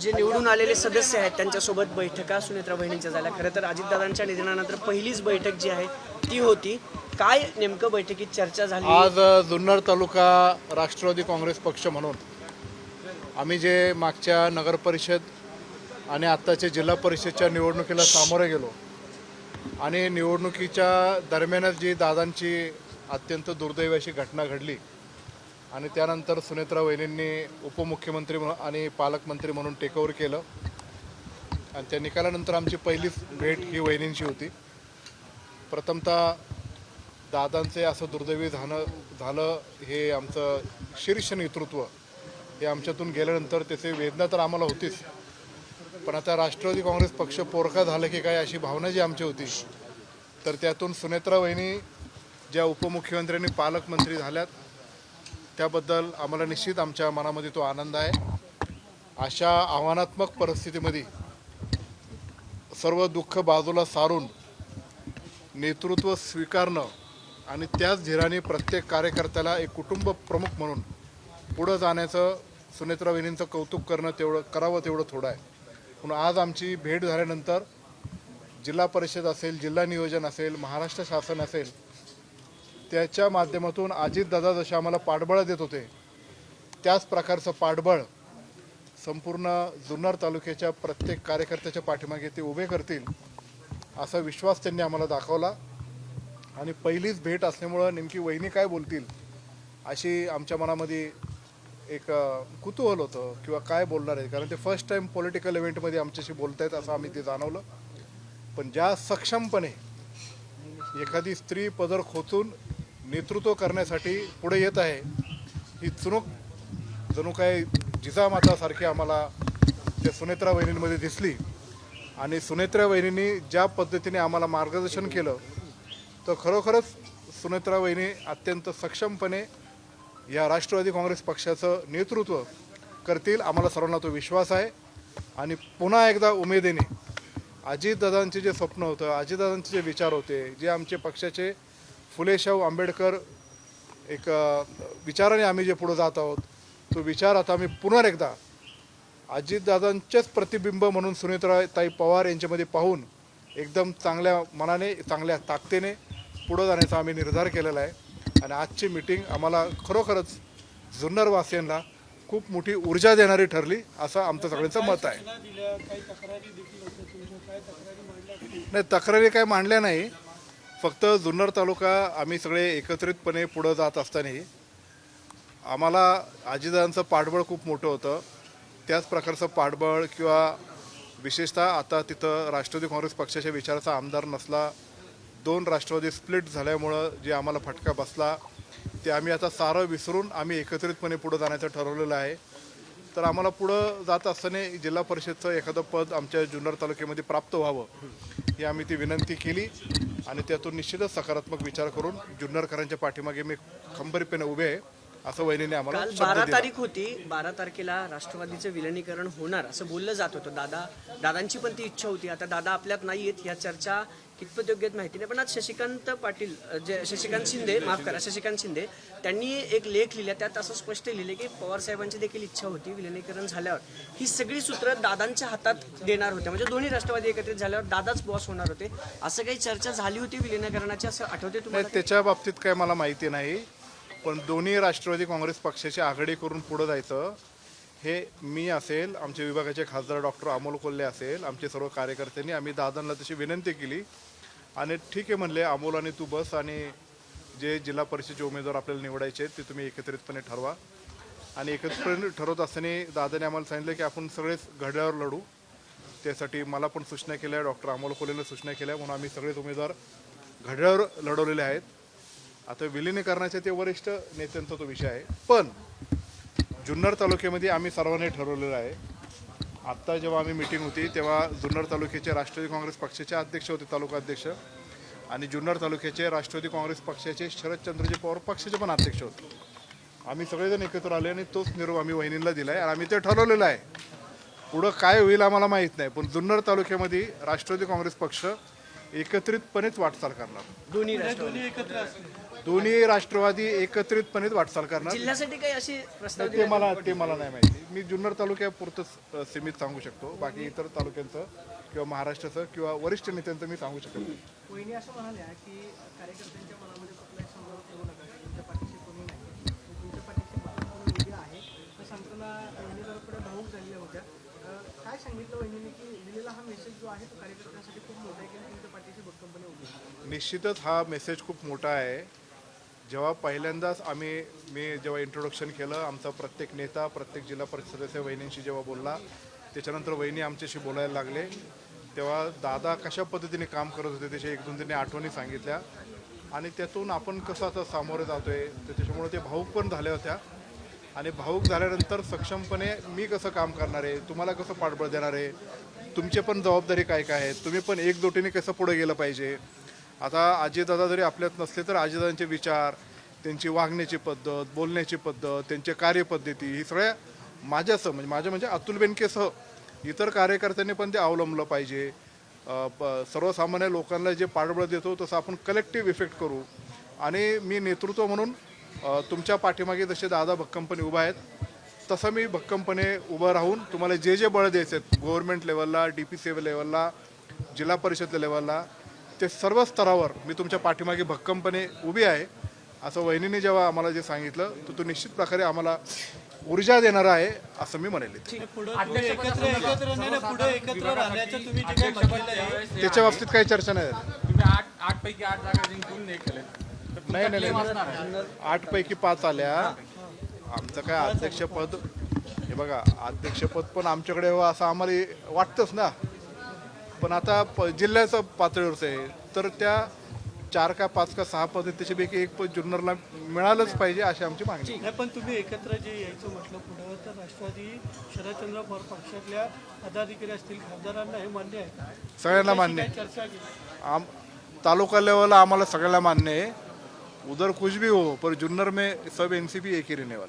जे निवडून आलेले सदस्य आहेत त्यांच्यासोबत बैठका सुनेत्रा बहिणींच्या झाल्या. खरं तर अजितदादांच्या निधनानंतर पहिलीच बैठक जी आहे ती होती. काय नेमकं बैठकीत चर्चा झाली? आज जुन्नर तालुका राष्ट्रवादी काँग्रेस पक्ष म्हणून आम्ही जे मागच्या नगरपरिषद आणि आत्ताच्या जिल्हा परिषदच्या निवडणुकीला सामोरे गेलो आणि निवडणुकीच्या दरम्यानच जी दादांची अत्यंत दुर्दैवाची घटना घडली आणि त्यानंतर सुनेत्रा वहिनींनी उपमुख्यमंत्री म्हणून आणि पालकमंत्री म्हणून टेकओव्हर केलं. आणि त्या निकालानंतर आमची पहिलीच भेट ही वहिनींची होती. प्रथमतः दादांचे असं दुर्दैवी झालं झालं हे आमचं शीर्ष नेतृत्व हे आमच्यातून गेल्यानंतर त्याचे वेदना तर आम्हाला होतीच. पण आता राष्ट्रवादी काँग्रेस पक्ष पोरका झालं की काय अशी भावना जी आमची होती तर त्यातून सुनेत्रा वहिनी ज्या उपमुख्यमंत्र्यांनी पालकमंत्री झाल्यात त्याबद्दल आम्हाला निश्चित आमच्या मनामध्ये तो आनंद आहे. अशा आव्हानात्मक परिस्थितीमध्ये सर्व दुःख बाजूला सारून नेतृत्व स्वीकारणं आणि त्याच धीराने प्रत्येक कार्यकर्त्याला एक कुटुंब प्रमुख म्हणून पुढं जाण्याचं सुनेत्रा वहिनींचं कौतुक करणं तेवढं करावं तेवढं थोडं आहे. म्हणून आज आमची भेट झाल्यानंतर जिल्हा परिषद असेल जिल्हा नियोजन असेल महाराष्ट्र शासन असेल त्याच्या माध्यमातून अजितदादा जसे आम्हाला पाठबळ देत होते त्याच प्रकारचं पाठबळ संपूर्ण जुन्नर तालुक्याच्या प्रत्येक कार्यकर्त्याच्या पाठीमागे ते उभे करतील असा विश्वास त्यांनी आम्हाला दाखवला. आणि पहिलीच भेट असल्यामुळं नेमकी वहिनी काय बोलतील अशी आमच्या मनामध्ये एक कुतूहल होतं किंवा काय बोलणार आहे कारण ते फर्स्ट टाईम पॉलिटिकल इव्हेंटमध्ये आमच्याशी बोलतायत असं आम्ही ते जाणवलं. पण ज्या सक्षमपणे एखादी स्त्री पदर खोचून नेतृत्व करण्यासाठी पुढे येत आहे. ही चुणूक जणू काय जिजामातासारखी आम्हाला त्या सुनेत्रा वहिनींमध्ये दिसली. आणि सुनेत्रा वहिनींनी ज्या पद्धतीने आम्हाला मार्गदर्शन केलं तर खरोखरच सुनेत्रा वहिनी अत्यंत सक्षमपणे या राष्ट्रवादी काँग्रेस पक्षाचं नेतृत्व करतील आम्हाला सर्वांना तो विश्वास आहे. आणि पुन्हा एकदा उमेदीने अजितदादांचे जे स्वप्न होतं अजितदादांचे जे विचार होते जे आमचे पक्षाचे फुले शाहू आंबेडकर एक विचाराने आम्ही जे पुढे जात आहोत तो विचार आता आम्ही पुन्हा एकदा अजितदादांचेच प्रतिबिंब म्हणून सुनेत्राताई पवार यांच्यामध्ये पाहून एकदम चांगल्या मनाने चांगल्या ताकदीने पुढं जाण्याचा आम्ही निर्धार केलेला आहे. आणि आजची मिटिंग आम्हाला खरोखरच जुन्नरवासियांना खूप मोठी ऊर्जा देणारी ठरली असं आमचं सगळ्यांचं मत आहे. नाही तक्रारी काय मांडल्या नाही. फक्त जुन्नर तालुका आम्ही सगळे एकत्रितपणे पुढं जात असताना आम्हाला आजीदादांचं पाठबळ खूप मोठं होतं. त्याच प्रकारचं पाठबळ किंवा विशेषतः आता तिथं राष्ट्रवादी काँग्रेस पक्षाच्या विचाराचा आमदार नसला दोन राष्ट्रवादी स्प्लिट झाल्यामुळं जे आम्हाला फटका बसला ते आम्ही आता सारं विसरून आम्ही एकत्रितपणे पुढं जाण्याचं ठरवलेलं आहे. तर आम्हाला पुढं जात असताना जिल्हा परिषदचं एखादं पद आमच्या जुन्नर तालुक्यामध्ये प्राप्त व्हावं ही आम्ही ती विनंती केली. आणि त्यातून निश्चितच सकारात्मक विचार करून जुन्नरकरांच्या पाठीमागे मी खंबीरपणे उभे आहे. असं वहिनीने आम्हाला काल बारा तारीख होती. बारा तारखेला राष्ट्रवादीचं विलिनीकरण होणार असं बोललं जात होतं. दादा दादांची पण ती इच्छा होती. आता दादा आपल्यात नाही आहेत ह्या चर्चा कितपत योग्य माहिती नाही. पण आज शशिकांत पाटील जे शशिकांत शिंदे माफ करा शशिकांत शिंदे त्यांनी एक लेख लिहिला. त्यात असं स्पष्ट लिहिले की पवार साहेबांची देखील इच्छा होती विलिनीकरण झाल्यावर. ही सगळी सूत्र दादांच्या हातात देणार होत्या. म्हणजे दोन्ही राष्ट्रवादी एकत्रित झाल्यावर दादाच बॉस होणार होते. असं काही चर्चा झाली होती विलिनीकरणाची असं आठवते तुम्हाला? त्याच्या बाबतीत काय मला माहिती नाही. पण दोन्ही राष्ट्रवादी काँग्रेस पक्षाची आघाडी करून पुढं जायचं हे मी असेल आमचे विभागाचे खासदार डॉक्टर अमोल कोल्हे असेल आमचे सर्व कार्यकर्त्यांनी आम्ही दादांना तशी विनंती केली. आणि ठीक आहे म्हणले अमोल आणि तू बस आणि जे जिल्हा परिषदेचे उमेदवार आपल्याला निवडायचे आहेत ते तुम्ही एकत्रितपणे ठरवा. आणि एकत्रितपणे ठरवत असताना दादाने आम्हाला सांगितलं की आपण सगळेच घड्यावर लढू. त्यासाठी मला पण सूचना केल्या डॉक्टर अमोल कोल्हेनं सूचना केल्या म्हणून आम्ही सगळेच उमेदवार घड्यावर लढवलेले आहेत. आता विलिनीकरणाच्या ते वरिष्ठ नेत्यांचा तो विषय आहे. पण जुन्नर तालुक्यामध्ये आम्ही सर्वांनी ठरवलेलं आहे. आत्ता जेव्हा आम्ही मिटिंग होती तेव्हा जुन्नर तालुक्याचे राष्ट्रवादी काँग्रेस पक्षाचे अध्यक्ष होते तालुका अध्यक्ष. आणि जुन्नर तालुक्याचे राष्ट्रवादी काँग्रेस पक्षाचे शरदचंद्रजी पवार पक्षाचे पण अध्यक्ष होते. आम्ही सगळेजण एकत्र आले आणि तोच निरोप आम्ही वहिनींना दिला आहे आणि आम्ही ते ठरवलेलं आहे. पुढं काय होईल आम्हाला माहीत नाही पण जुन्नर तालुक्यामध्ये राष्ट्रवादी काँग्रेस पक्ष एकत्रितपणेच वाटचाल करणार. दोन्ही राष्ट्रवादी. दोन्ही राष्ट्रवादी एकत्रितपणे वाटचाल करणार. जिल्ह्यासाठी काही अशी प्रस्ताव ते मला ते मला नाही माहिती. मी जुन्नर तालुक्यापुरतंच सीमित सांगू शकतो. बाकी इतर तालुक्यांचं किंवा महाराष्ट्राचं किंवा वरिष्ठ नेत्यांचं मी सांगू शकत नाही. वहिनी असं म्हणाल्या की कार्यकर्त्यांच्या मनामध्ये कुठलाही संभ्रम ठेवू नका. तुमच्या पाठीशी कोणी नाही. तुमच्या पाठीशी महात्मा मोदी आहे. तर सांगताना वहिनी जरा पुढे भाऊक झालेल्या होत्या अं, काय सांगितलं वहिनीने की दिलेला हा मेसेज जो आहे तो कार्यकर्त्यांसाठी खूप मोठा आहे की तुमच्या पाठीशी भक्कमपणे उभी आहे. निश्चितच हा मेसेज खूप मोठा आहे. जेव्हा पहिल्यांदाच आम्ही मी जेव्हा इंट्रोडक्शन केलं आमचा प्रत्येक नेता प्रत्येक जिल्हा परिषद सदस्य वहिनींशी जेव्हा बोलला त्याच्यानंतर वहिनी आमच्याशी बोलायला लागले. तेव्हा दादा कशा पद्धतीने काम करत होते त्याच्या एक दोन तिने आठवणी सांगितल्या. आणि त्यातून आपण कसं आता सामोरे जातो तर त्याच्यामुळे ते भाऊक पण झाल्या होत्या. आणि भाऊक झाल्यानंतर सक्षमपणे मी कसं काम करणार आहे तुम्हाला कसं पाठबळ देणार आहे तुमची पण जबाबदारी काय काय आहे तुम्ही पण एकजोटीने कसं पुढे गेलं पाहिजे आता आजीदादा जरी आपल्यात नसले तर आजीदादांचे विचार त्यांची वागण्याची पद्धत बोलण्याची पद्धत त्यांच्या कार्यपद्धती ही सगळ्या माझ्यासह म्हणजे माझ्या म्हणजे अतुल बेनकेसह इतर कार्यकर्त्यांनी पण ते अवलंबलं पाहिजे. प- सर्वसामान्य लोकांना जे पाठबळ देतो तसं आपण कलेक्टिव्ह इफेक्ट करू. आणि मी नेतृत्व म्हणून तुमच्या पाठीमागे जसे दादा भक्कमपणे उभा आहेत तसं मी भक्कमपणे उभं राहून तुम्हाला जे जे बळ द्यायचे आहेत गव्हर्नमेंट लेवलला डी पी सी लेवलला जिल्हा परिषद लेवलला ते सर्व स्तरावर मी तुमच्या पाठीमागे भक्कमपणे उभी आहे. असं वहिनीने जेव्हा आम्हाला जे सांगितलं तर तो निश्चित प्रकारे आम्हाला ऊर्जा देणारा आहे असं मी म्हणेल. त्याच्या बाबतीत काही चर्चा नाही हे नाही नाही नाही आठ पैकी पाच आल्या. आमचं काय अध्यक्षपद हे बघा अध्यक्षपद पण आमच्याकडे हवं असं आम्हाला वाटतंच ना. पण आता प जिल्ह्याचं पातळीवरचं आहे. तर त्या चार का पाच का सहा पद त्याच्यापैकी एक पद जुन्नरला मिळालंच पाहिजे अशी आमची मागणी आहे. नाही पण तुम्ही एकत्र जे यायचं म्हटलं पुढं तर राष्ट्रवादी शरदचंद्र पवार पक्षातल्या पदाधिकारी असतील खासदारांना हे मान्य आहे सगळ्यांना मान्य आहे. चर्चा केली? आम तालुका लेवलला आम्हाला सगळ्यांना मान्य आहे. उधर कुछ भी हो पर जुन्नर में सब एनसीपी एक ही रहने वाला है.